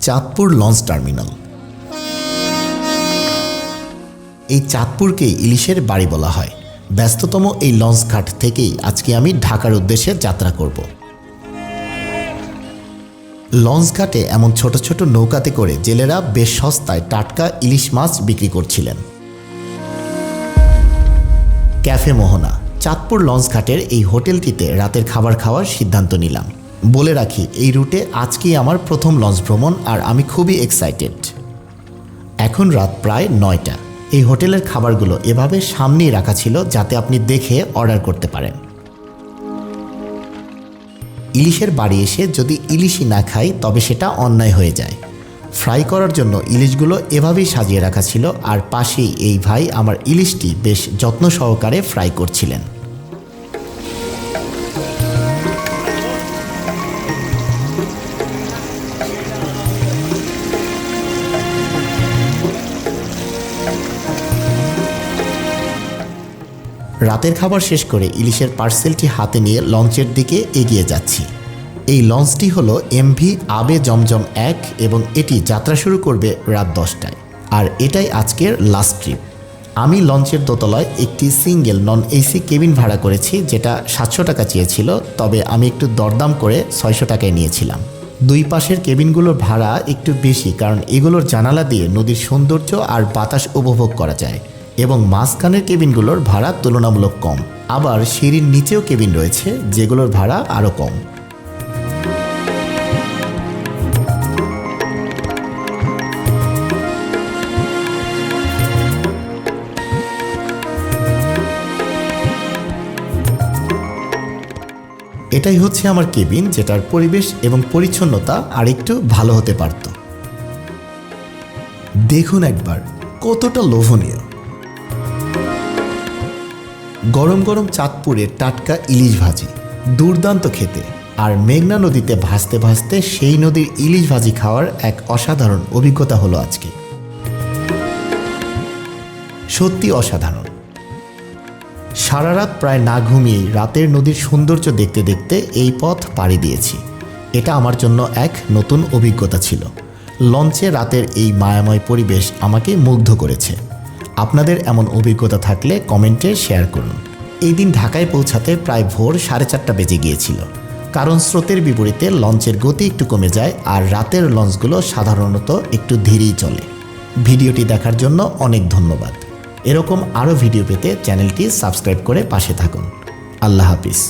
Chandpur launch terminal. এই চাঁদপুরকেই ইলিশের বাড়ি বলা হয়। ব্যস্ততম এই লঞ্চ ঘাট থেকেই আজকে আমি ঢাকার উদ্দেশ্যে যাত্রা করব। লঞ্চ ঘাটে এমন ছোট ছোট নৌকাতে করে জেলেরা বেশ সস্তায় টাটকা ইলিশ মাছ বিক্রি করছিলেন। ক্যাফে মোহনা। চাঁদপুর লঞ্চ ঘাটের এই হোটেলটিতে রাতের খাবার খাওয়ার সিদ্ধান্ত নিলাম। বলে রাখি, এই রুটে আজকেই আমার প্রথম লঞ্চ ভ্রমণ আর আমি খুবই এক্সাইটেড এখন রাত প্রায় নয়টা। এই হোটেলের খাবারগুলো এভাবে সামনেই রাখা ছিল যাতে আপনি দেখে অর্ডার করতে পারেন। ইলিশের বাড়ি এসে যদি ইলিশই না খাই, তবে সেটা অন্যায় হয়ে যায়। ফ্রাই করার জন্য ইলিশগুলো এভাবেই সাজিয়ে রাখা ছিল আর পাশেই এই ভাই আমার ইলিশটি বেশ যত্ন সহকারে ফ্রাই করছিলেন। রাতের খাবার শেষ করে ইলিশের পার্সেলটি হাতে নিয়ে লঞ্চের দিকে এগিয়ে যাচ্ছি। এই লঞ্চটি হলো এমভি আবে জমজম এক এবং এটি যাত্রা শুরু করবে রাত দশটায়। আর এটাই আজকের লাস্ট ট্রিপ আমি লঞ্চের দোতলায় একটি সিঙ্গেল নন এসি কেবিন ভাড়া করেছি, যেটা সাতশো টাকা চেয়েছিল, তবে আমি একটু দরদাম করে ছয়শো টাকায় নিয়েছিলাম। দুই পাশের কেবিনগুলোর ভাড়া একটু বেশি, কারণ এগুলোর জানালা দিয়ে নদীর সৌন্দর্য আর বাতাস উপভোগ করা যায়। এবং মাঝখানের কেবিনগুলোর ভাড়া তুলনামূলক কম। আবার সিঁড়ির নিচেও কেবিন রয়েছে, যেগুলোর ভাড়া আরও কম। এটাই হচ্ছে আমার কেবিন, যেটার পরিবেশ এবং পরিচ্ছন্নতা আরেকটু ভালো হতে পারত। দেখুন একবার, কতটা লোভনীয়। গরম গরম চাঁদপুরের টাটকা ইলিশ ভাজি, দুর্দান্ত খেতে। আর মেঘনা নদীতে ভাসতে ভাসতে সেই নদীর ইলিশ ভাজি খাওয়ার এক অসাধারণ অভিজ্ঞতা হলো আজকে। সত্যি অসাধারণ। সারা রাত প্রায় না ঘুমিয়েই রাতের নদীর সৌন্দর্য দেখতে দেখতে এই পথ পাড়ি দিয়েছি। এটা আমার জন্য এক নতুন অভিজ্ঞতা ছিল। লঞ্চে রাতের এই মায়াময় পরিবেশ আমাকে মুগ্ধ করেছে। আপনাদের এমন অভিজ্ঞতা থাকলে কমেন্টে শেয়ার করুন। এই দিন ঢাকায় পৌঁছাতে প্রায় ভোর সাড়ে চারটা বেজে গিয়েছিল। কারণ স্রোতের বিপরীতে লঞ্চের গতি একটু কমে যায় আর রাতের লঞ্চগুলো সাধারণত একটু ধীরেই চলে। ভিডিওটি দেখার জন্য অনেক ধন্যবাদ। এরকম আরও ভিডিও পেতে চ্যানেলটি সাবস্ক্রাইব করে পাশে থাকুন। আল্লাহ হাফিজ।